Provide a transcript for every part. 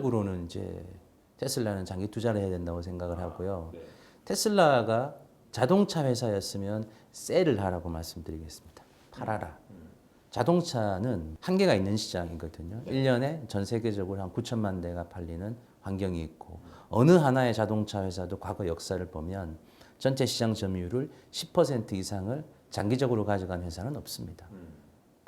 장기적으로는 이제 테슬라는 장기 투자를 해야 된다고 생각을 하고요. 테슬라가 자동차 회사였으면 셀을 하라고 말씀드리겠습니다. 팔아라. 자동차는 한계가 있는 시장이거든요. 1년에 전 세계적으로 한 9천만 대가 팔리는 환경이 있고 어느 하나의 자동차 회사도 과거 역사를 보면 전체 시장 점유율을 10% 이상을 장기적으로 가져간 회사는 없습니다.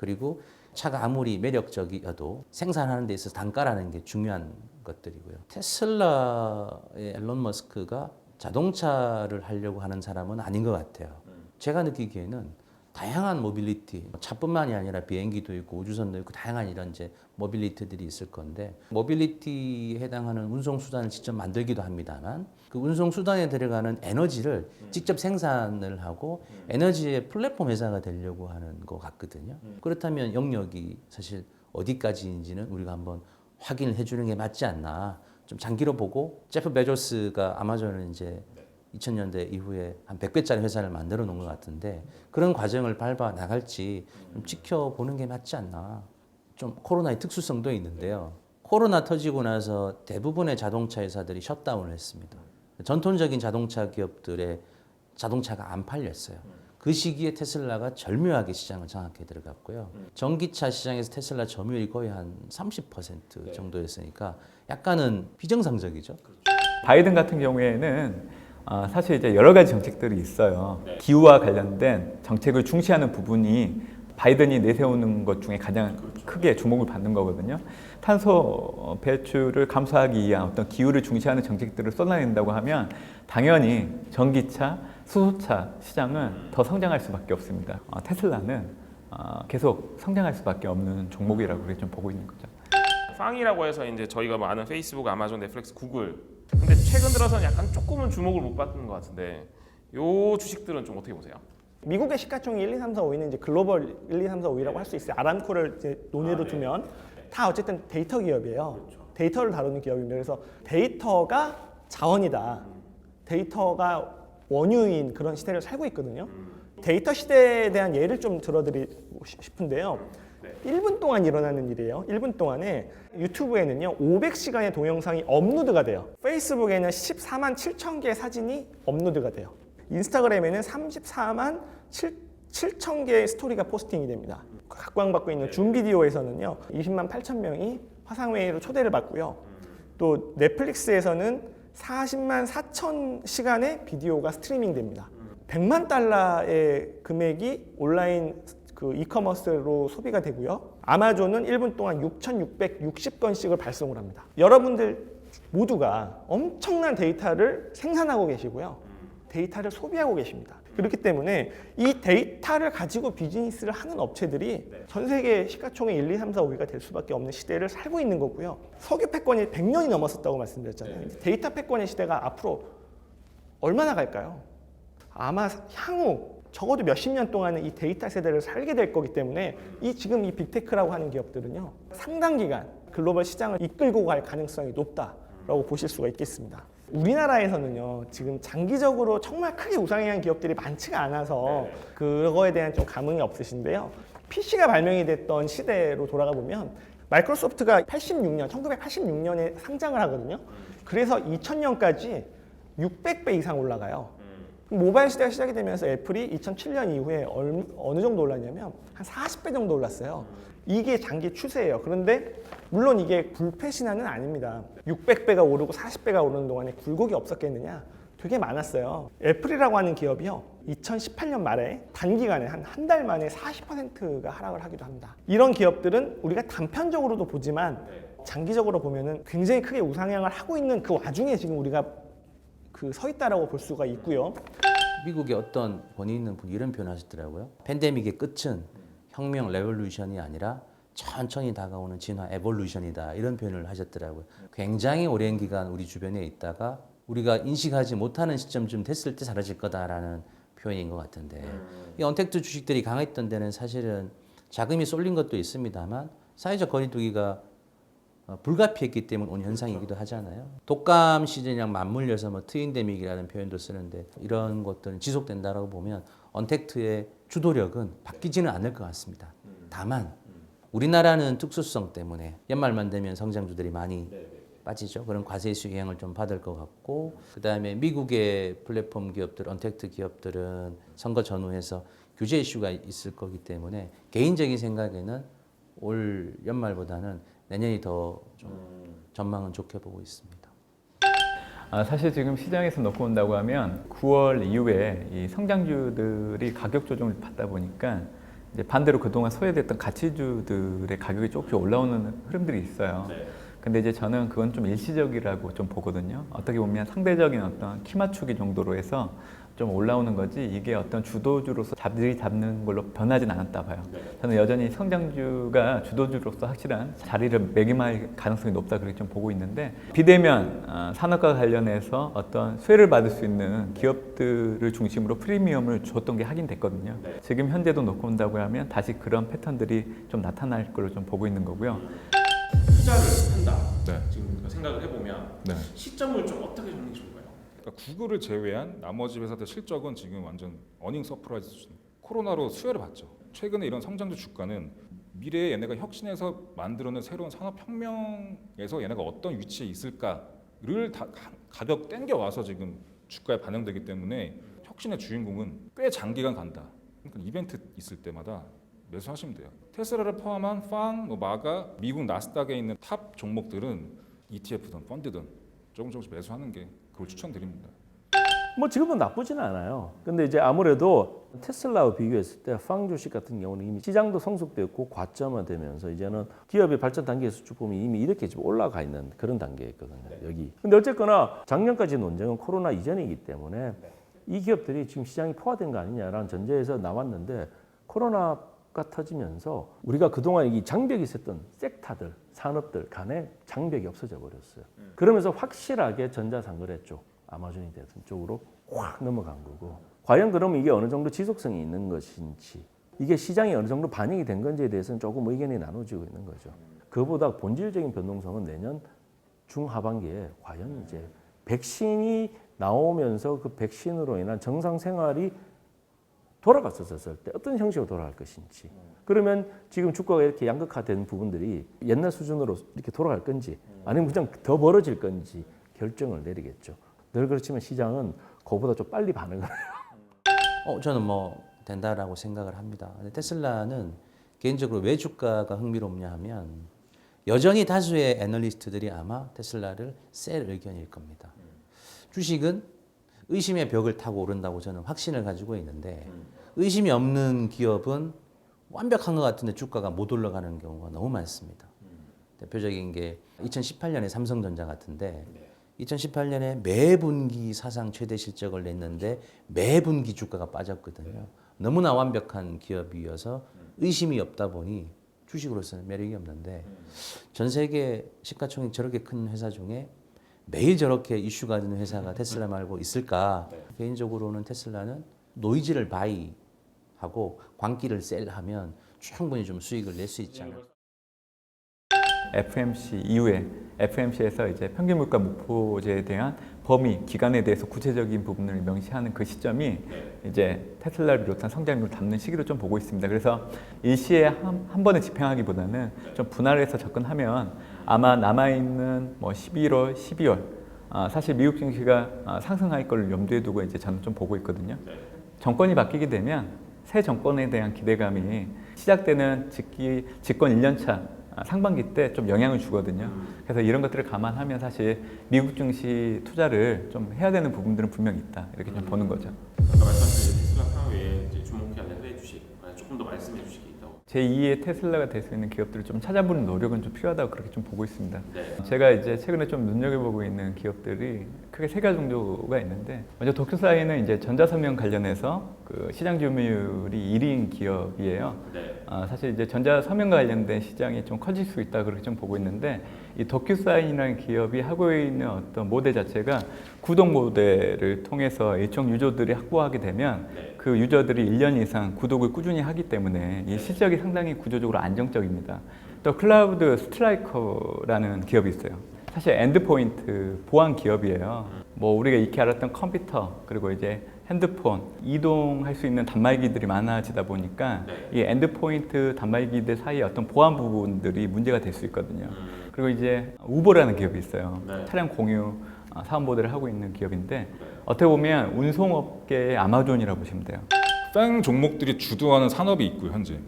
그리고 차가 아무리 매력적이어도 생산하는 데 있어서 단가라는 게 중요한 것들이고요. 테슬라의 앨런 머스크가 자동차를 하려고 하는 사람은 아닌 것 같아요. 제가 느끼기에는 다양한 모빌리티, 차뿐만이 아니라 비행기도 있고 우주선도 있고 다양한 이런 이제 모빌리티들이 있을 건데 모빌리티에 해당하는 운송 수단을 직접 만들기도 합니다만 그 운송 수단에 들어가는 에너지를 직접 생산을 하고 에너지의 플랫폼 회사가 되려고 하는 것 같거든요. 그렇다면 영역이 사실 어디까지인지는 우리가 한번 확인을 해주는 게 맞지 않나. 좀 장기로 보고 제프 베조스가 아마존을 이제 2000년대 이후에 한 100배짜리 회사를 만들어 놓은 것 같은데 그런 과정을 밟아 나갈지 좀 지켜보는 게 맞지 않나. 좀 코로나의 특수성도 있는데요. 코로나 터지고 나서 대부분의 자동차 회사들이 셧다운을 했습니다. 전통적인 자동차 기업들의 자동차가 안 팔렸어요. 그 시기에 테슬라가 절묘하게 시장을 장악해 들어갔고요. 전기차 시장에서 테슬라 점유율이 거의 한 30% 정도였으니까 약간은 비정상적이죠. 바이든 같은 경우에는 아, 사실 이제 여러 가지 정책들이 있어요. 기후와 관련된 정책을 중시하는 부분이 바이든이 내세우는 것 중에 가장 크게 주목을 받는 거거든요. 탄소 배출을 감소하기 위한 어떤 기후를 중시하는 정책들을 쏟아낸다고 하면 당연히 전기차, 수소차 시장은 더 성장할 수밖에 없습니다. 어, 테슬라는 어, 계속 성장할 수밖에 없는 종목이라고 좀 보고 있는 거죠. 팡이라고 해서 이제 저희가 뭐 아는 페이스북, 아마존, 넷플릭스, 구글. 근데 최근 들어서는 약간 조금은 주목을 못 받는 것 같은데 요 주식들은 좀 어떻게 보세요? 미국의 시가총액 1, 2, 3, 4, 5위는 이제 글로벌 1, 2, 3, 4, 5위라고 할 수 있어요. 아람코를 이제 논의로 두면 다 어쨌든 데이터 기업이에요. 데이터를 다루는 기업입니다. 그래서 데이터가 자원이다. 데이터가 원유인 그런 시대를 살고 있거든요. 데이터 시대에 대한 예를 좀 들어드리고 싶- 싶은데요. 1분 동안 일어나는 일이에요. 1분 동안에 유튜브에는요 500시간의 동영상이 업로드가 돼요. 페이스북에는 14만 7천 개의 사진이 업로드가 돼요. 인스타그램에는 34만 7, 7천 개의 스토리가 포스팅이 됩니다. 각광받고 있는 줌 비디오에서는요 20만 8천 명이 화상회의로 초대를 받고요. 또 넷플릭스에서는 40만 4천 시간의 비디오가 스트리밍 됩니다. 100만 달러의 금액이 온라인 그 이커머스로 소비가 되고요. 아마존은 1분 동안 6,660건씩을 발송을 합니다. 여러분들 모두가 엄청난 데이터를 생산하고 계시고요. 데이터를 소비하고 계십니다. 그렇기 때문에 이 데이터를 가지고 비즈니스를 하는 업체들이 전 세계 시가총액 1, 2, 3, 4, 5위가 될 수밖에 없는 시대를 살고 있는 거고요. 석유 패권이 100년이 넘었었다고 말씀드렸잖아요. 데이터 패권의 시대가 앞으로 얼마나 갈까요? 아마 향후 적어도 몇십 년 동안은 이 데이터 세대를 살게 될 거기 때문에 이 지금 이 빅테크라고 하는 기업들은요 상당 기간 글로벌 시장을 이끌고 갈 가능성이 높다라고 보실 수가 있겠습니다. 우리나라에서는요 지금 장기적으로 정말 크게 우상향한 기업들이 많지가 않아서 그거에 대한 좀 감흥이 없으신데요. PC가 발명이 됐던 시대로 돌아가 보면 마이크로소프트가 86년, 1986년에 상장을 하거든요. 그래서 2000년까지 600배 이상 올라가요. 모바일 시대가 시작이 되면서 애플이 2007년 이후에 얼- 어느 정도 올랐냐면 한 40배 정도 올랐어요. 이게 장기 추세예요. 그런데 물론 이게 불패 신화는 아닙니다. 600배가 오르고 40배가 오르는 동안에 굴곡이 없었겠느냐? 되게 많았어요. 애플이라고 하는 기업이요. 2018년 말에 단기간에 한 한 달 만에 40%가 하락을 하기도 합니다. 이런 기업들은 우리가 단편적으로도 보지만 장기적으로 보면은 굉장히 크게 우상향을 하고 있는 그 와중에 지금 우리가 그 서 있다라고 볼 수가 있고요. 미국의 어떤 권위 있는 분이 이런 표현을 하셨더라고요. 팬데믹의 끝은 혁명 레볼루션이 아니라 천천히 다가오는 진화 에볼루션이다 이런 표현을 하셨더라고요. 굉장히 오랜 기간 우리 주변에 있다가 우리가 인식하지 못하는 시점쯤 됐을 때 사라질 거다라는 표현인 것 같은데 이 언택트 주식들이 강했던 데는 사실은 자금이 쏠린 것도 있습니다만 사회적 거리두기가 어, 불가피했기 때문 온 현상이기도 하잖아요. 독감 시즌이랑 맞물려서 뭐 트윈데믹이라는 표현도 쓰는데 이런 것들은 지속된다라고 보면 언택트의 주도력은 바뀌지는 않을 것 같습니다. 다만 우리나라는 특수성 때문에 연말만 되면 성장주들이 많이 빠지죠. 그런 과세수 영향을 좀 받을 것 같고 그다음에 미국의 플랫폼 기업들, 언택트 기업들은 선거 전후해서 규제 이슈가 있을 거기 때문에 개인적인 생각에는 올 연말보다는 내년이 더 좀 전망은 좋게 보고 있습니다. 아, 사실 지금 시장에서 놓고 온다고 하면 9월 이후에 이 성장주들이 가격 조정을 받다 보니까 이제 반대로 그동안 소외됐던 가치주들의 가격이 조금씩 올라오는 흐름들이 있어요. 근데 이제 저는 그건 좀 일시적이라고 좀 보거든요. 어떻게 보면 상대적인 어떤 키 맞추기 정도로 해서 좀 올라오는 거지 이게 어떤 주도주로서 자리 잡는 걸로 변하진 않았다 봐요. 저는 여전히 성장주가 주도주로서 확실한 자리를 매김할 가능성이 높다 그렇게 좀 보고 있는데 비대면 어, 산업과 관련해서 어떤 수혜를 받을 수 있는 기업들을 중심으로 프리미엄을 줬던 게 확인됐거든요. 지금 현재도 놓고 온다고 하면 다시 그런 패턴들이 좀 나타날 걸로 좀 보고 있는 거고요. 투자를 한다. 네. 지금 생각을 해보면 네. 시점을 좀 어떻게 정리 좋을까요? 그러니까 구글을 제외한 나머지 회사들 실적은 지금 완전 어닝 서프라이즈 수준. 코로나로 수혜를 받죠. 최근에 이런 성장주 주가는 미래에 얘네가 혁신해서 만들어낸 새로운 산업혁명에서 얘네가 어떤 위치에 있을까를 다 가- 가격 땡겨 와서 지금 주가에 반영되기 때문에 혁신의 주인공은 꽤 장기간 간다. 그러니까 이벤트 있을 때마다 매수하시면 돼요. 테슬라를 포함한 팡, 뭐 마가, 미국 나스닥에 있는 탑 종목들은 ETF든 펀드든 조금 조금씩 매수하는 게 그걸 추천드립니다. 뭐 지금은 나쁘지는 않아요. 근데 이제 아무래도 테슬라와 비교했을 때 팡 주식 같은 경우는 이미 시장도 성숙됐고 과점화되면서 이제는 기업의 발전 단계에서 쭉 보면 이미 이렇게 지금 올라가 있는 그런 단계에 있거든요. 여기. 근데 어쨌거나 작년까지 논쟁은 코로나 이전이기 때문에 이 기업들이 지금 시장이 포화된 거 아니냐라는 전제에서 나왔는데 코로나 가 터지면서 우리가 그동안 이 장벽이 있었던 섹터들, 산업들 간에 장벽이 없어져 버렸어요. 그러면서 확실하게 전자상거래 쪽, 아마존이 되든 쪽으로 확 넘어간 거고 과연 그러면 이게 어느 정도 지속성이 있는 것인지 이게 시장에 어느 정도 반영이 된 건지에 대해서는 조금 의견이 나눠지고 있는 거죠. 그보다 본질적인 변동성은 내년 중하반기에 과연 이제 백신이 나오면서 그 백신으로 인한 정상 생활이 돌아갔었을 때 어떤 형식으로 돌아갈 것인지 그러면 지금 주가가 이렇게 양극화된 부분들이 옛날 수준으로 이렇게 돌아갈 건지 아니면 그냥 더 멀어질 건지 결정을 내리겠죠. 늘 그렇지만 시장은 그보다 좀 빨리 반응을 해요. 어, 저는 뭐 된다라고 생각을 합니다. 근데 테슬라는 개인적으로 왜 주가가 흥미롭냐 하면 여전히 다수의 애널리스트들이 아마 테슬라를 셀 의견일 겁니다. 주식은 의심의 벽을 타고 오른다고 저는 확신을 가지고 있는데 의심이 없는 기업은 완벽한 것 같은데 주가가 못 올라가는 경우가 너무 많습니다. 대표적인 게 2018년에 삼성전자 같은데 2018년에 매 분기 사상 최대 실적을 냈는데 매 분기 주가가 빠졌거든요. 너무나 완벽한 기업이어서 의심이 없다 보니 주식으로서는 매력이 없는데 전 세계 시가총액 저렇게 큰 회사 중에 매일 저렇게 이슈가 되는 회사가 테슬라 말고 있을까? 개인적으로는 테슬라는 노이즈를 바이하고 광기를 셀하면 충분히 좀 수익을 낼수 않을까. FMC 이후에 FMC에서 이제 평균 물가 목표제에 대한 범위 기간에 대해서 구체적인 부분을 명시하는 그 시점이 이제 테슬라를 비롯한 성장률을 담는 시기로 좀 보고 있습니다. 그래서 일시에 한, 한 번에 집행하기보다는 좀 분할해서 접근하면 아마 남아 있는 뭐 11월, 12월 아, 사실 미국 증시가 아, 상승할 걸 염두에 두고 이제 저는 좀 보고 있거든요. 정권이 바뀌게 되면 새 정권에 대한 기대감이 시작되는 직기, 집권 1년차 아, 상반기 때 좀 영향을 주거든요. 그래서 이런 것들을 감안하면 사실 미국 증시 투자를 좀 해야 되는 부분들은 분명히 있다. 이렇게 좀 보는 거죠. 제2의 테슬라가 될 수 있는 기업들을 좀 찾아보는 노력은 좀 필요하다고 그렇게 좀 보고 있습니다. 네. 제가 이제 최근에 좀 눈여겨보고 있는 기업들이 크게 세 가지 정도가 있는데 먼저 도쿄사이는 이제 전자섬유 관련해서 그 시장 점유율이 1위인 기업이에요. 네. 아, 사실 이제 전자섬유 관련된 시장이 좀 커질 수 있다 그렇게 좀 보고 있는데 이 도큐사인이라는 기업이 하고 있는 어떤 모델 자체가 구독 모델을 통해서 일정 유저들이 확보하게 되면 그 유저들이 1년 이상 구독을 꾸준히 하기 때문에 이 실적이 상당히 구조적으로 안정적입니다. 또 클라우드 스트라이커라는 기업이 있어요. 사실 엔드포인트 보안 기업이에요. 뭐 우리가 익히 알았던 컴퓨터 그리고 이제 핸드폰 이동할 수 있는 단말기들이 많아지다 보니까 이 엔드포인트 단말기들 사이에 어떤 보안 부분들이 문제가 될 수 있거든요. 그리고 이제 우버라는 기업이 있어요. 차량 공유 어, 사업 모델을 하고 있는 기업인데 어떻게 보면 운송업계의 아마존이라고 보시면 돼요. 뺑 종목들이 주도하는 산업이 있고요 현재.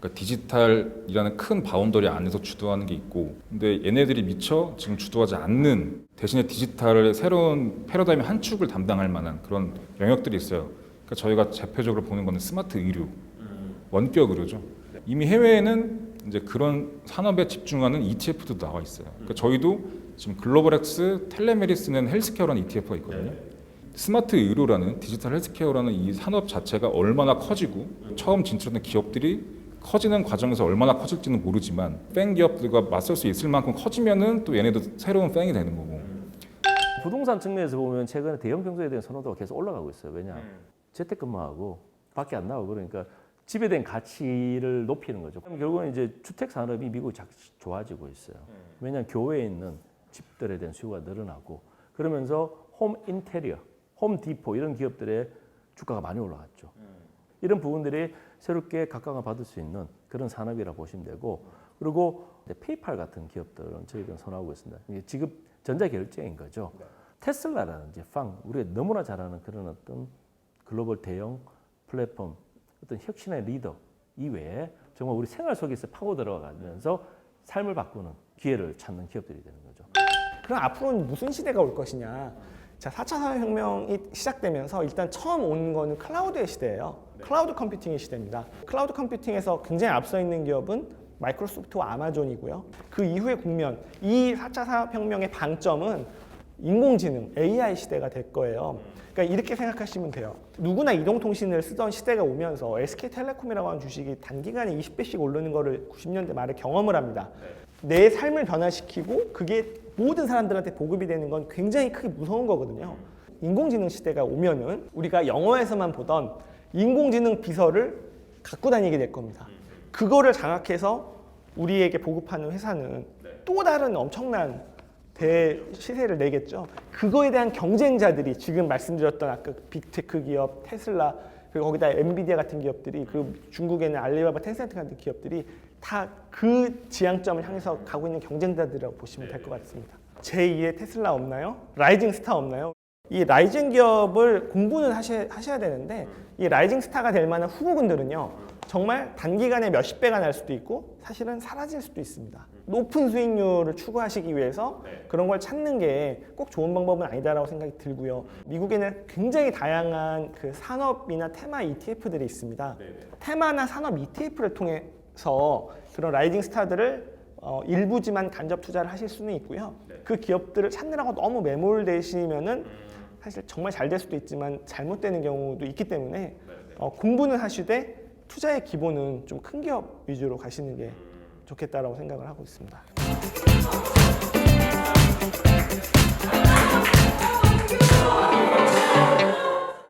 그러니까 디지털이라는 큰 바운더리 안에서 주도하는 게 있고, 근데 얘네들이 미처 지금 주도하지 않는 대신에 디지털의 새로운 패러다임의 한 축을 담당할 만한 그런 영역들이 있어요. 그러니까 저희가 대표적으로 보는 거는 스마트 의료, 원격 의료죠. 이미 해외에는 이제 그런 산업에 집중하는 ETF도 나와 있어요. 그러니까 저희도 지금 글로벌엑스 텔레메디스는 헬스케어라는 ETF가 있거든요. 스마트 의료라는 디지털 헬스케어라는 이 산업 자체가 얼마나 커지고 처음 진출하는 기업들이 커지는 과정에서 얼마나 커질지는 모르지만 팬 기업들과 맞설 수 있을 만큼 커지면은 또 얘네도 새로운 팬이 되는 거고 부동산 측면에서 보면 최근에 대형 평소에 대한 선호도가 계속 올라가고 있어요. 왜냐? 재택근무하고 밖에 안 나오고 그러니까 집에 대한 가치를 높이는 거죠. 결국은 이제 주택 산업이 미국이 작 좋아지고 있어요. 왜냐하면 교외에 있는 집들에 대한 수요가 늘어나고 그러면서 홈 인테리어, 홈 디포 이런 기업들의 주가가 많이 올라갔죠. 이런 부분들이 새롭게 각광을 받을 수 있는 그런 산업이라 고 보시면 되고 그리고 페이팔 같은 기업들은 저희가 선호하고 있습니다. 이게 지금 전자결제인 거죠. 테슬라라든지 팡 우리가 너무나 잘 아는 그런 어떤 글로벌 대형 플랫폼 어떤 혁신의 리더 이외에 정말 우리 생활 속에서 파고 들어가면서 삶을 바꾸는 기회를 찾는 기업들이 되는 거죠. 그럼 앞으로는 무슨 시대가 올 것이냐? 자, 4차 산업혁명이 시작되면서 일단 처음 온 거는 클라우드의 시대예요. 클라우드 컴퓨팅의 시대입니다. 클라우드 컴퓨팅에서 굉장히 앞서 있는 기업은 마이크로소프트와 아마존이고요. 그 이후의 국면, 이 4차 산업혁명의 방점은 인공지능, AI 시대가 될 거예요. 그러니까 이렇게 생각하시면 돼요. 누구나 이동통신을 쓰던 시대가 오면서 SK텔레콤이라고 하는 주식이 단기간에 20배씩 오르는 거를 90년대 말에 경험을 합니다. 내 삶을 변화시키고 그게 모든 사람들한테 보급이 되는 건 굉장히 크게 무서운 거거든요. 인공지능 시대가 오면은 우리가 영화에서만 보던 인공지능 비서를 갖고 다니게 될 겁니다. 그거를 장악해서 우리에게 보급하는 회사는 또 다른 엄청난 대 시세를 내겠죠. 그거에 대한 경쟁자들이 지금 말씀드렸던 아까 빅테크 기업 테슬라 그리고 거기다 엔비디아 같은 기업들이 그 중국에는 알리바바, 텐센트 같은 기업들이 다 그 지향점을 향해서 가고 있는 경쟁자들이라고 보시면 될 것 같습니다. 제2의 테슬라 없나요? 라이징 스타 없나요? 이 라이징 기업을 공부는 하셔야, 하셔야 되는데 이 라이징 스타가 될 만한 후보군들은요 정말 단기간에 몇십 배가 날 수도 있고 사실은 사라질 수도 있습니다. 높은 수익률을 추구하시기 위해서 그런 걸 찾는 게 꼭 좋은 방법은 아니다라고 생각이 들고요. 미국에는 굉장히 다양한 그 산업이나 테마 ETF들이 있습니다. 테마나 산업 ETF를 통해 서 그런 라이징 스타들을 어, 일부지만 간접 투자를 하실 수는 있고요. 그 기업들을 찾느라고 너무 매몰되시면은 사실 정말 잘 될 수도 있지만 잘못되는 경우도 있기 때문에 어, 공부는 하시되 투자의 기본은 좀 큰 기업 위주로 가시는 게 좋겠다라고 생각을 하고 있습니다.